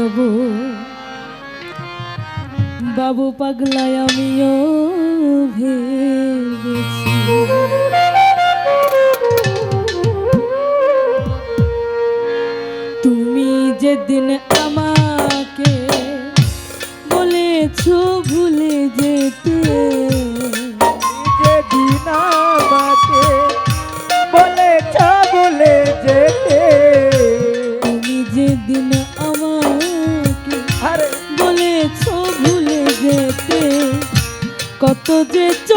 যাব। বাবু পাগলায় আমিও তুমি যেদিন আমাকে বলেছ ভুলে যেতে did.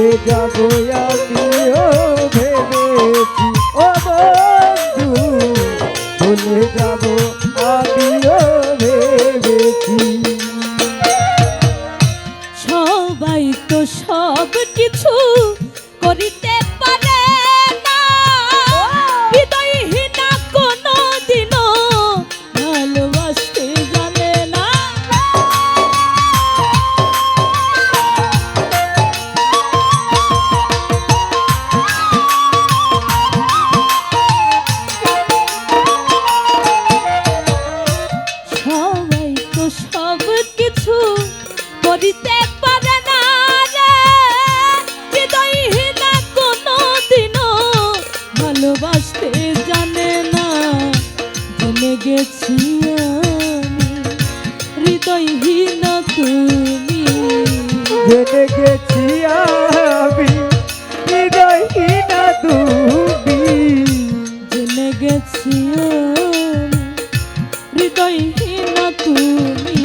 চলে যাব আমিও ভেবেছি ও বন্ধু চলে যাব আমিও ভেবেছি। সবাই তো সব কিছু জেনে গেছি আমি। হৃদয়হীনা তুমি জেনে গেছি হৃদয়হীনা তুমি।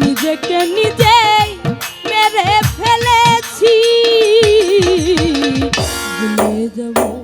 নিজেকে নিজেই মেরে ফেলেছি। ভুলে যাব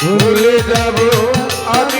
ভুলে যাব আমি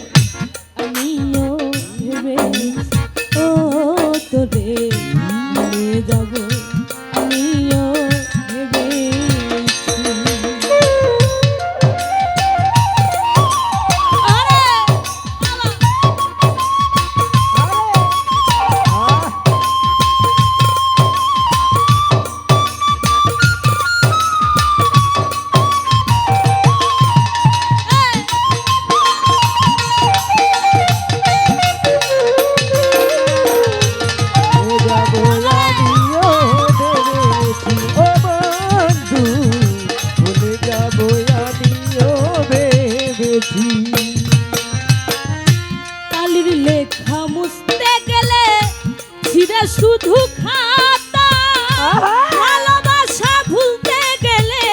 ভালোবাসা ভুলতে গেলে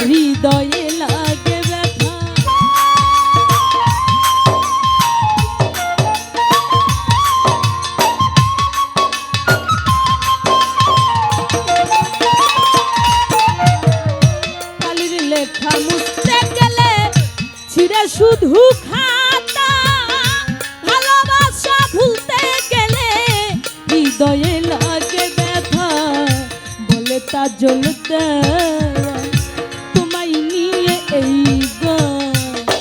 হৃদয়ে লাগে লেখা মুছতে গেলে ছিঁড়ে শুধু কাজল তোমায় নিয়ে এই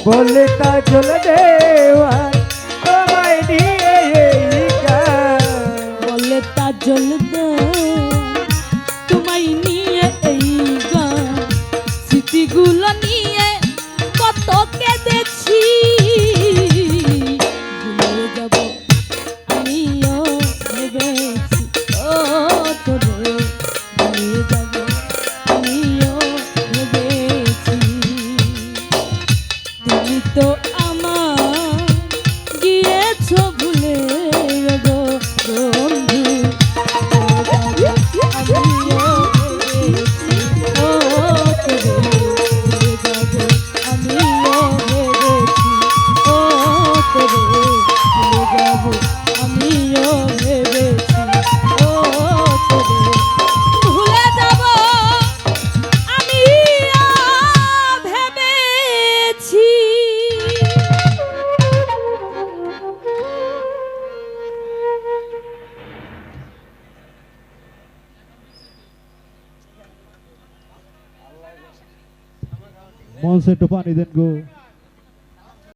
বলে কাজল দেয় Monse Topan, then go.